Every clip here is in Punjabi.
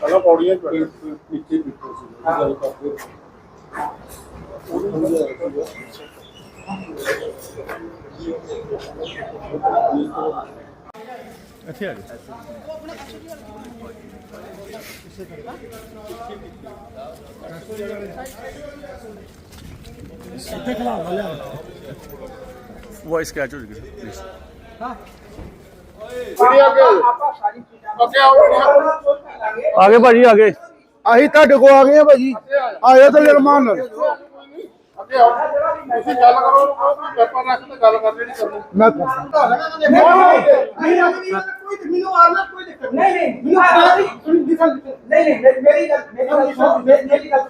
ਪਹਿਲਾਂ ਪੌੜੀਆਂ ਸੀ ਗੱਲ ਕਰਦੇ ਇੱਥੇ ਆ ਜਾ ਵੌਇਸ ਕੈਚ ਹੋ ਜੂਗੀ ਪਲੀਜ਼ ਆਗੇ ਭਾਜੀ ਆਗੇ ਅਸੀਂ ਤੁਹਾਡੇ ਕੋਲ ਆ ਗਏ ਆ ਭਾਜੀ। ਆਇਓ ਤਾਂ ਜਰਮਾਨ ਨਾਲ। ਅੱਗੇ ਆਓ ਤੁਸੀਂ ਗੱਲ ਕਰੋ ਉਹ ਕੋਈ ਪੇਪਰ ਰੱਖ ਤੇ ਗੱਲ ਕਰਨੀ ਨਹੀਂ ਕਰਨੀ ਮੈਂ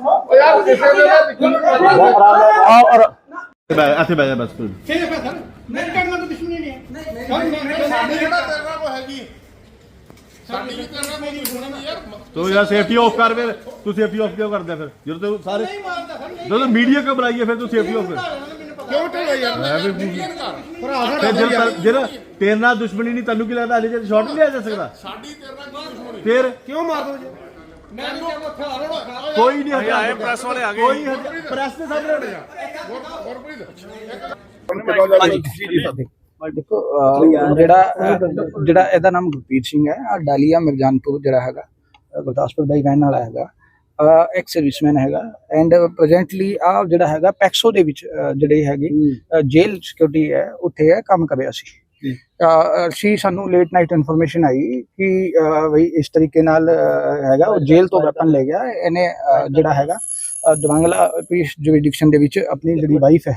ਉਹ ਯਾਰ ਕਿਸੇ ਦੇ ਨਾਲ ਨਿਕਲ ਆ ਔਰ ਇੱਥੇ ਬਹਿ ਜਾ ਬਸ ਤੂੰ ਸਾਡੀ ਕਿਹੜਾ ਤੇਰੇ ਨਾਲ ਕੋਈ ਹੈਗੀ ਸਾਡੀ ਵੀ ਯਾਰ ਤੂੰ ਯਾਰ ਸੇਫਟੀ ਆਫ ਕਰ ਫਿਰ ਤੂੰ ਸੇਫਟੀ ਆਫ ਕਿਉਂ ਕਰਦਾ ਫਿਰ? ਜਦੋਂ ਤੂੰ ਸਾਰੇ ਜਦੋਂ ਮੀਡੀਆ ਕਿਉਂ ਬੁਲਾਈਏ ਫਿਰ ਤੂੰ ਸੇਫਟੀ ਆਫ ਕਰ ਕਿਉਂ ਢਿੱਲਾ ਯਾਰ? ਮੈਂ ਵੀ ਕਰ ਫਿਰ ਜਿਹੜਾ ਤੇਰੇ ਨਾਲ ਦੁਸ਼ਮਣੀ ਨਹੀਂ ਤੈਨੂੰ ਕੀ ਲੱਗਦਾ ਅਜੇ ਜੇ ਸ਼ਾਟ ਨਹੀਂ ਲਿਆ ਜਾ ਸਕਦਾ? ਸਾਡੀ ਤੇਰੇ ਨਾਲ ਦੁਸ਼ਮਣੀ ਫਿਰ ਕਿਉਂ ਮਾਰ ਦੋ ਜੀ? ਮੈਨੂੰ ਕੋਈ ਨਹੀਂ ਹਟਿਆ ਆਏ ਪ੍ਰੈਸ ਵਾਲੇ ਆ ਗਏ। ਕੋਈ ਪ੍ਰੈਸ ਦੇ ਸਾਹਮਣੇ ਹਟਿਆ। ਗੁਰਪ੍ਰੀਤ ਦੇਖੋ ਅਹ, ਜਿਹੜਾ ਅਹ, ਜਿਹੜਾ ਇਹਦਾ ਨਾਮ ਗੁਰਪ੍ਰੀਤ ਸਿੰਘ ਹੈ ਆ ਡਾਲੀਆ ਮਿਰਜਾਨਪੁਰ ਜਿਹੜਾ ਹੈਗਾ ਅਹ, ਗੁਰਦਾਸਪੁਰ ਦਾ ਹੀ ਰਹਿਣ ਵਾਲਾ ਹੈਗਾ ਐਕਸ ਸਰਵਿਸਮੈਨ ਹੈਗਾ ਐਂਡ ਪ੍ਰੈਜ਼ੈਂਟਲੀ ਆ ਜਿਹੜਾ ਹੈਗਾ ਪੈਕਸੋ ਦੇ ਵਿੱਚ ਅਹ, ਜਿਹੜੀ ਹੈਗੀ ਜੇਲ ਸਿਕਿਉਰਿਟੀ ਹੈ ਉੱਥੇ ਹੈ ਕੰਮ ਕਰ ਰਿਹਾ ਸੀ ਅਹ, ਅਸੀਂ ਸਾਨੂੰ ਲੇਟ ਨਾਈਟ ਇਨਫੋਰਮੇਸ਼ਨ ਆਈ ਕਿ ਅਹ, ਵੀ ਇਸ ਤਰੀਕੇ ਨਾਲ ਅਹ, ਹੈਗਾ ਉਹ ਜੇਲ੍ਹ ਤੋਂ ਵੈਪਨ ਲੈ ਗਿਆ ਇਹਨੇ ਅਹ, ਜਿਹੜਾ ਹੈਗਾ ਅਹ, ਦਵਾਂਗਲਾ ਪੀਸ ਜੁਰਿਡਿਕਸ਼ਨ ਦੇ ਵਿੱਚ ਆਪਣੀ ਜਿਹੜੀ ਵਾਈਫ ਹੈ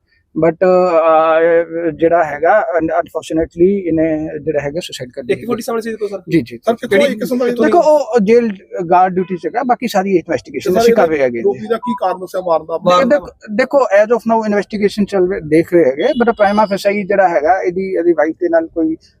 ਬਟ ਜਿਹੜਾ ਹੈਗਾ ਅਨਫੋਰਚੂਨੇਟਲੀ ਇਹਨੇ ਜਿਹੜਾ ਹੈਗਾ ਸੁਸਾਈਡ ਕਰ ਲਿਆ ਇੱਕ ਫੋਟੀ ਸਾਹਮਣੇ ਸੀ ਦੇਖੋ ਸਰ। ਜੀ ਜੀ ਸਰ ਕਿਹੜੀ ਇੱਕ ਕਿਸਮ ਦਾ ਦੇਖੋ ਉਹ ਜੇਲ ਗਾਰਡ ਡਿਊਟੀ ਸੀਗਾ ਬਾਕੀ ਸਾਰੀ ਇਨਵੈਸਟੀਗੇਸ਼ਨ ਅਸੀਂ ਕਰ ਰਹੇ ਹੈਗੇ। ਰੋਪੀ ਦਾ ਕੀ ਕਾਰਨ ਸੀ ਮਾਰਨ ਦਾ? ਦੇਖੋ- ਐਜ਼ ਆਫ ਨਾਓ ਇਨਵੈਸਟੀਗੇਸ਼ਨ ਚੱਲ ਰਹੀ ਦੇਖ ਰਹੇ ਹੈਗੇ ਬਟ ਪ੍ਰਾਈਮਾ ਫੈਸਾਈ ਜਿਹੜਾ ਹੈਗਾ ਇਹਦੀ ਇਹਦੀ ਵਾਈਫ ਦੇ ਨਾਲ ਕੋਈ ਅਹ,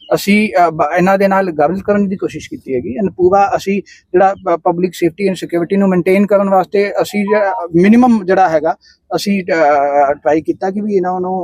ਅਸੀਂ ਇਹਨਾਂ ਦੇ ਨਾਲ ਗੱਲ ਕਰਨ ਦੀ ਕੋਸ਼ਿਸ਼ ਕੀਤੀ ਹੈਗੀ। ਐਂਡ ਪੂਰਾ ਅਸੀਂ ਜਿਹੜਾ ਪਬਲਿਕ ਸੇਫਟੀ ਐਂਡ ਸਿਕਿਉਰਿਟੀ ਨੂੰ ਮੇਨਟੇਨ ਕਰਨ ਵਾਸਤੇ ਅਸੀਂ ਮਿਨੀਮਮ ਜਿਹੜਾ ਹੈਗਾ ਅਸੀਂ ਟਰਾਈ ਕੀਤਾ ਕਿ ਵੀ ਇਹਨਾਂ ਨੂੰ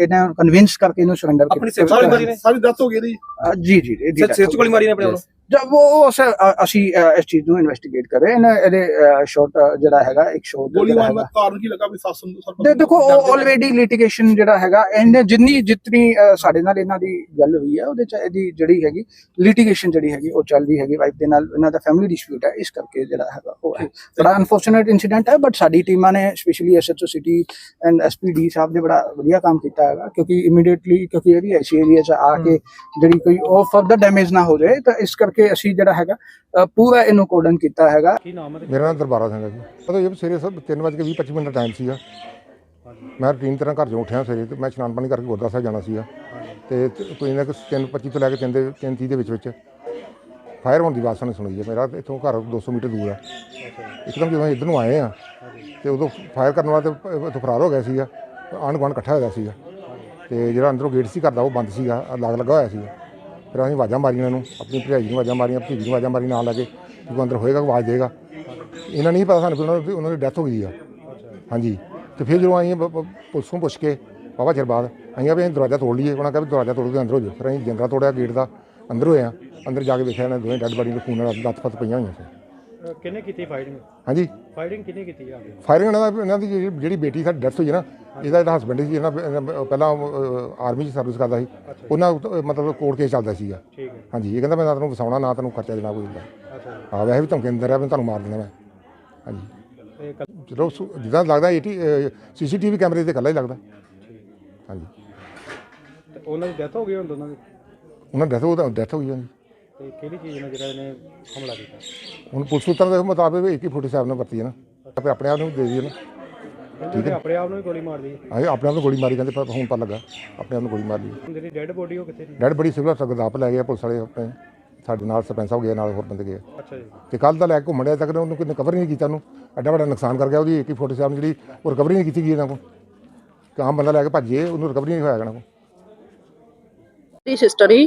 ਇਹਨਾਂ ਨੂੰ ਕਨਵਿੰਸ ਕਰਕੇ ਇਹਨੂੰ ਸਰੈਂਡਰ ਆਪਣੀ safety ਵਾਲੀ ਮਰਜ਼ੀ ਨੇ? ਸਾਰੀ ਦੱਸ ਹੋ ਗਈ ਇਹਦੀ? ਜੀ ਜੀ ਗੋਲੀ ਗਈ। ਮਾਰੀ ਨੇ ਆਪਣੇ ਵੱਲੋਂ? ਜਦ ਉਹ ਸਰ ਅਸੀਂ ਇਸ ਚੀਜ਼ ਨੂੰ ਇਨਵੈਸਟੀਗੇਟ ਕਰ। ਰਹੇ ਹਾਂ ਇਹਦੇ ਸ਼ਾਰਟ ਜਿਹੜਾ ਹੈਗਾ ਇੱਕ ਸ਼ੋਟ ਗੋਲੀ ਮਾਰਨ ਦਾ ਕਾਰਨ ਕੀ ਲੱਗਾ ਵੀ ਸੱਸ ਨੂੰ ਸਰ ਦੇ ਦੇਖੋ ਆਲਰੇਡੀ ਲਿਟੀਗੇਸ਼ਨ ਜਿਹੜਾ ਹੈਗਾ ਇਹਨੇ ਜਿੰਨੀ ਜਿਤਨੀ ਸਾਡੇ ਨਾਲ ਇਹਨਾਂ ਦੀ ਗੱਲ ਹੋਈ ਹੈ ਉਹਦੇ ਚ ਇਹਦੀ ਜਿਹੜੀ ਹੈਗੀ ਲਿਟੀਗੇਸ਼ਨ ਜਿਹੜੀ ਹੈਗੀ ਉਹ ਚੱਲ ਰਹੀ ਹੈਗੀ। ਵਾਈਫ ਦੇ ਨਾਲ ਇਹਨਾਂ ਦਾ ਫੈਮਿਲੀ ਡਿਸਪਿਊਟ ਹੈ ਇਸ ਕਰਕੇ ਜਿਹੜਾ ਹੈਗਾ ਉਹ ਹੈ। ਬੜਾ ਅਨਫੋਰਚੂਨੇਟ ਇਨਸੀਡੈਂਟ ਹੈ ਬਟ ਸਾਡੀ ਟੀਮਾਂ ਨੇ specially SHO city and SPD ਸਾਹਿਬ ਨੇ ਬੜਾ ਵਧੀਆ ਕੰਮ ਕੀਤਾ ਹੈਗਾ ਕਿਉਂਕਿ ਇਮੀਡੀਏਟਲੀ ਕਿਉਂਕਿ ਇਹ ਵੀ ਐਸੀ ਏਰੀਆ ਚ ਆ ਕੇ ਜਿਹੜੀ ਕੋਈ ਉਹ ਫਰਦਰ ਡੈਮੇਜ ਨਾ ਹੋ ਜਾਏ ਤਾਂ ਇਸ ਕਰਕੇ ਅਸੀਂ ਜਿਹੜਾ ਹੈਗਾ ਪੂਰਾ ਇਹਨੂੰ ਕੋਡਨ ਕੀਤਾ ਹੈਗਾ। ਮੇਰਾ ਨਾਮ ਦਰਬਾਰਾ ਸਿੰਘ ਹੈ ਜੀ। ਪਤਾ ਇਹ ਸਵੇਰੇ ਸਰ 3:20 ਮਿੰਟ ਦਾ ਟਾਈਮ ਸੀਗਾ। ਮੈਂ ਰੂਟੀਨ ਤਰ੍ਹਾਂ ਘਰ ਤੋਂ ਉੱਠਿਆ ਸਵੇਰੇ ਤੇ ਮੈਂ ਇਸ਼ਨਾਨ ਪਾਣੀ ਕਰਕੇ ਗੁਰਦੁਆਰਾ ਸਾਹਿਬ ਜਾਣਾ ਸੀਗਾ। ਤੇ ਕੋਈ ਨਾ ਕਿ 3:25 ਤੋਂ ਲੈ ਕੇ 3 ਦੇ 3:30 ਦੇ ਵਿੱਚ ਵਿੱਚ ਫਾਇਰ ਹੋਣ ਦੀ ਆਵਾਜ਼ ਸਾਨੂੰ ਸੁਣੀ ਹੈ ਮੇਰਾ ਇੱਥੋਂ ਘਰ 200 ਮੀਟਰ ਦੂਰ ਆ। ਇੱਕਦਮ ਜਦੋਂ ਇੱਧਰ ਨੂੰ ਆਏ ਆ ਤੇ ਉਦੋਂ ਫਾਇਰ ਕਰਨ ਵਾਲਾ ਤੇ ਇੱਥੋਂ ਫਰਾਰ ਹੋ ਗਿਆ ਸੀਗਾ। ਆਂਢ ਗੁਆਂਢ ਇਕੱਠਾ ਹੋਇਆ ਸੀਗਾ। ਤੇ ਜਿਹੜਾ ਅੰਦਰੋਂ ਗੇਟ ਸੀ ਘਰ ਦਾ ਉਹ ਬੰਦ ਸੀਗਾ। ਲਾਗ ਲੱਗਾ ਹੋਇਆ ਸੀ ਫਿਰ ਅਸੀਂ ਆਵਾਜ਼ਾਂ ਮਾਰੀਆਂ ਇਹਨਾਂ ਨੂੰ, ਆਪਣੀ ਭਰਜਾਈ ਨੂੰ ਆਵਾਜ਼ਾਂ ਮਾਰੀਆਂ, ਭਤੀਜੀ ਨੂੰ ਆਵਾਜ਼ਾਂ ਮਾਰੀ ਨਾਲ ਲੱਗੇ, ਕਿ ਕੋਈ ਅੰਦਰ ਹੋਏਗਾ, ਆਵਾਜ਼ ਦੇਗਾ। ਇਹਨਾਂ ਨਹੀਂ ਪਤਾ ਸਾਨੂੰ ਕਿ ਉਹਨਾਂ ਦੀ ਉਹਨਾਂ ਦੀ ਡੈਥ ਹੋ ਗਈ ਆ। ਹਾਂਜੀ। ਤੇ ਫਿਰ ਜਦੋਂ ਅਸੀਂ ਪੁਲਿਸ ਨੂੰ ਪੁੱਛ ਕੇ, ਬਾਬਾ ਚਿਰ ਬਾਅਦ ਆਈਆਂ ਵੀ ਅਸੀਂ ਦਰਵਾਜ਼ਾ ਤੋੜ ਲਈਏ। ਉਹਨਾਂ ਕਹਿੰਦਾ ਵੀ ਦਰਵਾਜ਼ਾ ਤੋੜ ਕੇ ਅੰਦਰ ਹੋ ਜਾਓ। ਫਿਰ ਅਸੀਂ ਜੰਗਲਾ ਤੋੜਿਆ, ਗੇਟ ਦਾ ਅੰਦਰ ਹੋਏ ਆ। ਅੰਦਰ ਜਾ ਕੇ ਵੇਖਿਆ ਇਹਨਾਂ ਦੋਵੇਂ ਡੈੱਡ ਬਾਡੀ ਨੂੰ ਖੂਨ ਨਾਲ ਲੱਤ ਪੱਤ ਪਈਆਂ ਹੋਈਆਂ ਸੀ। ਕਿੰਨੇ ਕੀਤੀ ਫਾਈਟਿੰਗ ਹਾਂਜੀ। ਫਾਈਟਿੰਗ ਕਿੰਨੇ ਕੀਤੀ ਆ? ਫਾਇਰਿੰਗ ਇਹਨਾਂ ਦਾ ਇਹਨਾਂ ਦੀ ਜਿਹੜੀ- ਜਿਹੜੀ ਬੇਟੀ ਸਾਡੀ ਡੈਥ ਹੋਈ ਹੈ ਨਾ ਇਹਦਾ ਜਿਹੜਾ ਹਸਬੰਡ ਸੀ ਇਹਨਾਂ ਇਹਨਾਂ ਪਹਿਲਾਂ ਆਰਮੀ 'ਚ ਸਰਵਿਸ ਕਰਦਾ ਸੀ। ਉਹਨਾਂ ਉੱਤੇ ਮਤਲਬ ਕੋਰਟ ਕੇਸ ਚੱਲਦਾ ਸੀਗਾ। ਠੀਕ ਹੈ। ਹਾਂਜੀ ਇਹ ਕਹਿੰਦਾ ਮੈਂ ਨਾ ਤੈਨੂੰ ਵਸਾਉਣਾ ਨਾ ਤੈਨੂੰ ਖਰਚਾ ਦੇਣਾ ਕੋਈ ਹੁੰਦਾ। ਅੱਛਾ। ਆ ਵੈਸੇ ਵੀ ਧਮਕੀ ਦਿੰਦਾ ਰਿਹਾ ਵੀ ਤੁਹਾਨੂੰ ਮਾਰ ਦੇਣਾ ਮੈਂ। ਹਾਂਜੀ। ਤੇ ਕੱਲ- ਚਲੋ ਸੁ- ਜਿੱਦਾਂ ਲੱਗਦਾ 80 ਸੀਸੀਟੀਵੀ ਕੈਮਰੇ ਤੇ ਇਕੱਲਾ ਹੀ ਲੱਗਦਾ। ਹਾਂਜੀ। ਤੇ ਉਹਨਾਂ ਦੀ ਡੈਥ ਹੋ ਗਈ ਹੁਣ ਦੋਨਾਂ ਦੀ? ਉਹਨਾਂ ਡੈਥ ਉਹ ਡੈਥ ਹੋ ਗਈ ਉਹਦੀ ਤੇ ਕਿਹੜੀ ਚੀਜ਼ ਨਾਲ ਜਿਹੜਾ ਇਹਨੇ ਹਮਲਾ ਕੀਤਾ? ਹੁਣ ਪੁਲਿਸ ਸੂਤਰਾਂ ਦੇ ਮੁਤਾਬਕ ਇੱਕ ਹੀ ਫੋਟੋ ਸਾਹਿਬ ਨੇ ਵਰਤੀ ਹੈ ਨਾ। ਫਿਰ ਆਪਣੇ ਆਪ ਨੂੰ ਦੇ ਦਈਏ ਨਾ। ਕਹਿੰਦੇ ਉਹਨੇ ਆਪਣੇ ਆਪ ਨੂੰ ਹੀ ਗੋਲੀ ਮਾਰ ਲਈ ਅਸੀਂ ਆਪਣੇ ਆਪ ਨੂੰ ਗੋਲੀ ਮਾਰੀ ਕਹਿੰਦੇ ਪਰ ਹੁਣ ਪਤਾ ਲੱਗਾ। ਆਪਣੇ ਆਪ ਨੂੰ ਗੋਲੀ ਮਾਰ ਲਈ। ਜਿਹੜੀ ਡੈੱਡ ਬੋਡੀ ਉਹ ਕਿੱਥੇ ਦੀ ਡੈਡ ਬੜੀ ਸਿਵਲ ਹਸਪਤਾਲ ਗਦਾਪ ਲੈ ਗਏ ਆ ਪੁਲਿਸ ਵਾਲੇ ਆਪਣੇ। ਸਾਡੇ ਨਾਲ ਸਰਪੰਚ ਸਾਹਿਬ ਗਏ ਨਾਲ ਹੋਰ ਬੰਦੇ ਗਏ ਅੱਛਾ ਜੀ। ਤੇ ਕੱਲ ਦਾ ਲੈ ਕੇ ਘੁੰਮਣ ਡਿਆ ਤੱਕ ਉਹਨੂੰ ਕੋਈ ਰਿਕਵਰ ਨਹੀਂ ਕੀਤਾ ਉਹਨੂੰ। ਐਡਾ ਵੱਡਾ ਨੁਕਸਾਨ ਕਰ ਗਿਆ ਉਹਦੀ ਇੱਕ ਹੀ ਫੋਟੋ ਸਾਹਿਬ ਜਿਹੜੀ ਉਹ ਰਿਕਵਰੀ ਨਹੀਂ ਕੀਤੀ ਗਈ ਇਹਨਾਂ ਕੋਲ। ਕਾਮ ਬੰਦਾ ਲੈ ਕੇ ਭੱਜੇ ਉਹਨੂੰ ਰਿਕਵਰੀ ਨਹੀਂ ਹੋਇਆ ਇਹਨਾਂ ਕੋਲ। ਦੀ ਸਿਸਟਰ ਹੀ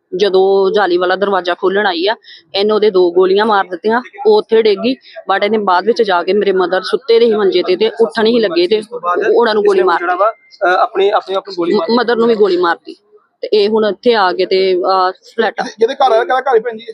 ਜਦੋਂ ਜਾਲੀ ਵਾਲਾ ਦਰਵਾਜ਼ਾ ਖੋਲਣ ਆਈ ਆ ਇਹਨੇ ਉਹਦੇ ਦੋ ਗੋਲੀਆਂ ਮਾਰ ਦਿੱਤੀਆਂ ਉਹ ਉੱਥੇ ਡੇਗੀ ਬਟ ਇਹਨੇ ਬਾਅਦ ਵਿੱਚ ਜਾ ਕੇ ਮੇਰੇ ਮਦਰ ਸੁੱਤੇ ਦੇ ਹੀ ਮੰਜੇ ਤੇ ਤੇ ਉੱਠਣ ਹੀ ਲੱਗੇ ਤੇ ਉਹਨਾਂ ਨੂੰ ਗੋਲੀ ਮਾਰ ਆਪਣੇ ਆਪਣੇ ਆਪ ਨੂੰ ਗੋਲੀ ਮਾਰ ਮਦਰ ਨੂੰ ਵੀ ਗੋਲੀ ਮਾਰਤੀ ਤੇ ਇਹ ਹੁਣ ਇੱਥੇ ਆ ਕੇ ਤੇ ਫਲੈਟ ਜਿਹਦੇ ਘਰ ਆ ਕਿਹੜਾ ਘਰ ਹੀ ਪੈਂਦੀ ਹੈ